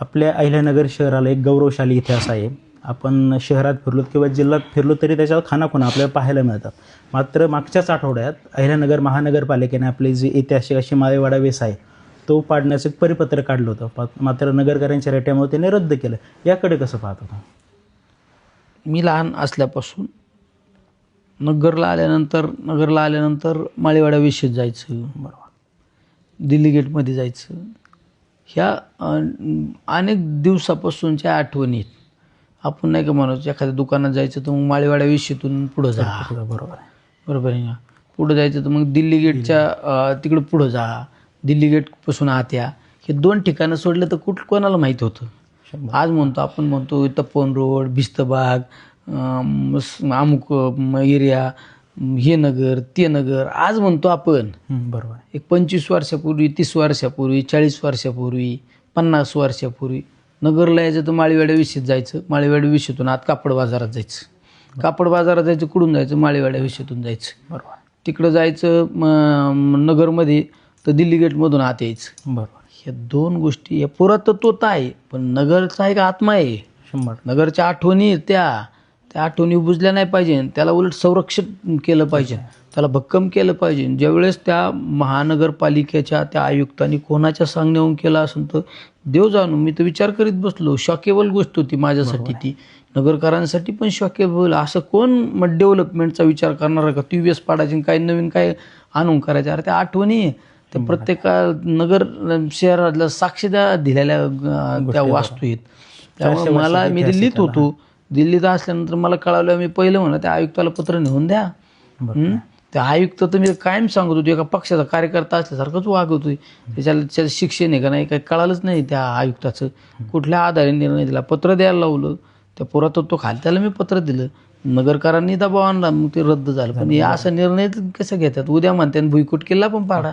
आपल्या अहिल्यानगर शहराला एक गौरवशाली इतिहास आहे. आपण शहरात फिरलो किंवा जिल्ह्यात फिरलो तरी त्याच्यावर खानाखुणा आपल्याला पाहायला मिळतात. मात्र मागच्याच आठवड्यात अहिल्यानगर महानगरपालिकेने आपली जी ऐतिहासिक अशी माळेवाडा वेस आहे तो पाडण्याचं एक परिपत्र काढलं होतं. मात्र नगरकरांच्या रेट्यामुळे त्याने रद्द केलं. याकडे कसं पाहत होता? मी लहान असल्यापासून नगरला आल्यानंतर नगरला आल्यानंतर माळेवाडा विषयीत जायचं. बरोबर. दिल्ली गेटमध्ये जायचं. ह्या अनेक दिवसापासूनच्या आठवणीत आपण नाही का म्हणत एखाद्या दुकानात जायचं तर मग माळेवाडा विषयीतून पुढं जा. बरोबर आहे. बरोबर आहे ना? पुढं जायचं तर मग दिल्ली गेटच्या तिकडं पुढं जा. दिल्ली गेटपासून आत या. हे दोन ठिकाणं सोडलं तर कुठ कोणाला माहीत होतं. आज म्हणतो आपण म्हणतो तप्पन रोड भिस्तबाग अमुक एरिया हे नगर ते नगर आज म्हणतो आपण. बरोबर. एक पंचवीस वर्षापूर्वी तीस वर्षापूर्वी चाळीस वर्षापूर्वी पन्नास वर्षापूर्वी नगरला यायचं तर माळीवाड्या विषयीत जायचं माळीवाड्या विषयीतून आत कापड बाजारात जायचं. कापड बाजारात जायचं कुठून जायचं माळीवाड्या विषयीतून जायचं. बरोबर. तिकडं जायचं नगरमध्ये तर दिल्ली गेटमधून आत यायचं. बरोबर. ह्या दोन गोष्टी या पुरातत्व तर आहे पण नगरचा एक आत्मा आहे. शंभर नगरच्या आठवणी त्या. त्या आठवणी बुजल्या नाही पाहिजे. त्याला उलट संरक्षण केलं पाहिजे. त्याला भक्कम केलं पाहिजे. ज्यावेळेस त्या महानगरपालिकेच्या त्या आयुक्तांनी कोणाच्या सांगण्याहून केलं असेल तर देव जाणू. मी तर विचार करीत बसलो. शॉकेबल गोष्ट होती माझ्यासाठी ती. नगरकरांसाठी पण शॉकेबल. असं कोण डेव्हलपमेंटचा विचार करणार आहे का? ती व्यस पाडायची आणि काही नवीन काय आणून करायचं? अरे त्या आठवणी आहे. त्या प्रत्येक नगर शहरातल्या साक्षीदार दिलेल्या त्या वास्तू आहेत. त्यामुळे मला मी दिल्लीत होतो. दिल्लीत असल्यानंतर मला कळालं मी पहिलं म्हणलं त्या आयुक्ताला पत्र नेऊन द्या? त्या आयुक्त तर मी कायम सांगत होतो एका पक्षाचा कार्यकर्ता असल्यासारखंच वागत होती. त्याच्याला त्याचं शिक्षण आहे का नाही काही कळालंच नाही त्या आयुक्ताचं. कुठल्या आधारे निर्णय दिला? पत्र द्यायला लावलं. त्या पुरातत्व खाली त्याला मी पत्र दिलं. नगरकरांनी दबाव आणला मग ते रद्द झालं. पण हे असा निर्णय कसं घेतात? उद्या म्हणते भुईकोट किल्ला पण पाडा.